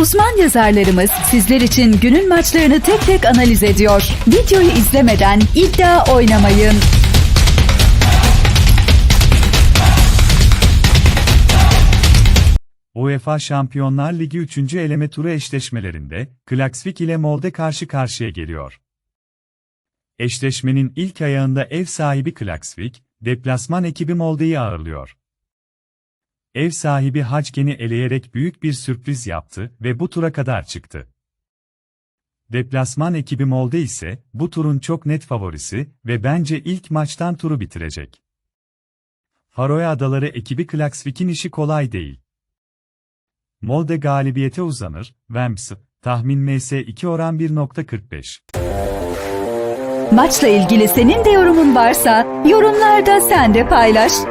Uzman yazarlarımız sizler için günün maçlarını tek tek analiz ediyor. Videoyu izlemeden iddia oynamayın. UEFA Şampiyonlar Ligi 3. eleme turu eşleşmelerinde Klaksvik ile Molde karşı karşıya geliyor. Eşleşmenin ilk ayağında ev sahibi Klaksvik, deplasman ekibi Molde'yi ağırlıyor. Ev sahibi Haçken'i eleyerek büyük bir sürpriz yaptı ve bu tura kadar çıktı. Deplasman ekibi Molde ise bu turun çok net favorisi ve bence ilk maçtan turu bitirecek. Faroe Adaları ekibi Klaksvik'in işi kolay değil. Molde galibiyete uzanır, Wemps, tahmin MS2 oran 1.45. Maçla ilgili senin de yorumun varsa yorumlarda sen de paylaş.